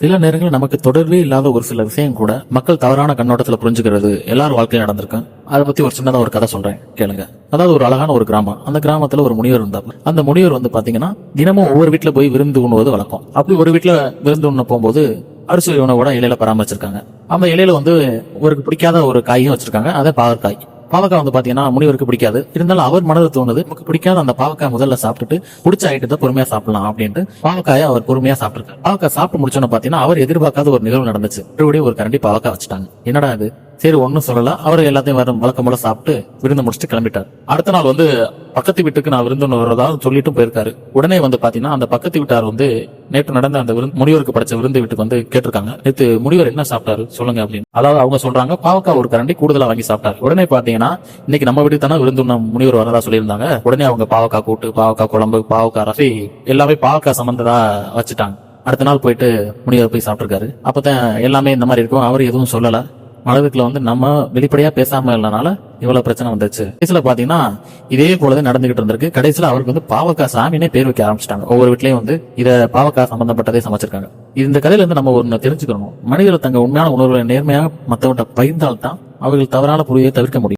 சில நேரங்களில் நமக்கு தொடர்பே இல்லாத ஒரு சில விஷயம் கூட மக்கள் தவறான கண்ணோட்டத்தில் புரிஞ்சுக்கிறது. எல்லாரும் வாழ்க்கையில் நடந்திருக்கேன் அதை பத்தி ஒரு சின்னதாக ஒரு கதை சொல்றேன். கேளுங்க. அதாவது ஒரு அழகான ஒரு கிராமம். அந்த கிராமத்துல ஒரு முனிவர் இருந்தார் அந்த முனிவர் வந்து பாத்தீங்கன்னா தினமும் ஒவ்வொரு வீட்டில் போய் விருந்து உண்ணுவது வழக்கம். அப்படி ஒரு வீட்டில் விருந்து உண்ண போகும்போது அரிசி உணவோட இலையில பராமரிச்சிருக்காங்க. அந்த இலையில வந்து ஒரு பிடிக்காத ஒரு காயும் வச்சிருக்காங்க. அதை பாகற்காய். பாவக்காய் வந்து பாத்தீங்கன்னா முனிவருக்கு பிடிக்காது. இருந்தாலும் அவர் மனதில் தோணுது நமக்கு பிடிக்காத அந்த பாவக்காய் முதல்ல சாப்பிட்டுட்டு பிடிச்ச ஐட்டத்தை பொறுமையா சாப்பிடலாம் அப்படின்ட்டு பாவக்காயை அவர் பொறுமையா சாப்பிட்டுருக்காரு. பாவக்காய் சாப்பிட்டு முடிச்சோன்னு பாத்தீங்கன்னா அவர் எதிர்பார்க்காத ஒரு நிகழ்வு நடந்துச்சு. மறுபடியும் ஒரு கரண்டி பாவக்காய் வச்சுட்டாங்க. என்னடா இது? சரி ஒன்னும் சொல்லல. அவர் எல்லாத்தையும் வரும் வழக்கம் போல சாப்பிட்டு விருந்து முடிச்சுட்டு கிளம்பிட்டார். அடுத்த நாள் வந்து பக்கத்து வீட்டுக்கு நான் விருந்துன்னு வர்றதா சொல்லிட்டும் போயிருக்காரு. உடனே வந்து பாத்தீங்கன்னா அந்த பக்கத்து வீட்டார் வந்து நேற்று நடந்த அந்த விருந்து முனிவருக்கு படைச்ச விருந்து வீட்டுக்கு வந்து கேட்டிருக்காங்க. நேற்று முனிவர் என்ன சாப்பிட்டாரு சொல்லுங்க அப்படின்னு. அதாவது அவங்க சொல்றாங்க பாவக்காய் ஒரு கரண்டி கூடுதலா வாங்கி சாப்பிட்டாரு. உடனே பாத்தீங்கன்னா இன்னைக்கு நம்ம வீட்டுக்கு தானே விருந்து முனிவர் வரதா சொல்லியிருந்தாங்க. உடனே அவங்க பாவக்காய் கூட்டு பாவக்காய் குழம்பு பாவக்காய் ரசி எல்லாமே பாவக்காய் சம்பந்ததா வச்சுட்டாங்க. அடுத்த நாள் போயிட்டு முனிவர் போய் சாப்பிட்டுருக்காரு. அப்பதான் எல்லாமே இந்த மாதிரி இருக்கும். அவர் எதுவும் சொல்லல. மனதுக்குள்ள வந்து நம்ம வெளிப்படையா பேசாம இல்லனால இவ்வளவு பிரச்சனை வந்துச்சு. கடைசியில பாத்தீங்கன்னா இதே போலதான் நடந்துகிட்டு இருந்திருக்கு. கடைசியில அவருக்கு வந்து பாவக்கா சாமினே பேர் வைக்க ஆரம்பிச்சிட்டாங்க. ஒவ்வொரு வீட்லயும் வந்து இத பாவக்காய் சம்பந்தப்பட்டதே சமைச்சிருக்காங்க. இந்த கதையில இருந்து நம்ம ஒண்ணு தெரிஞ்சுக்கணும். மனிதர்கள் தங்க உண்மையான உணர்வுகளை நேர்மையாக மற்றவர்கிட்ட பகிர்ந்தால்தான் அவர்கள் தவறான புரிய தவிர்க்க முடியும்.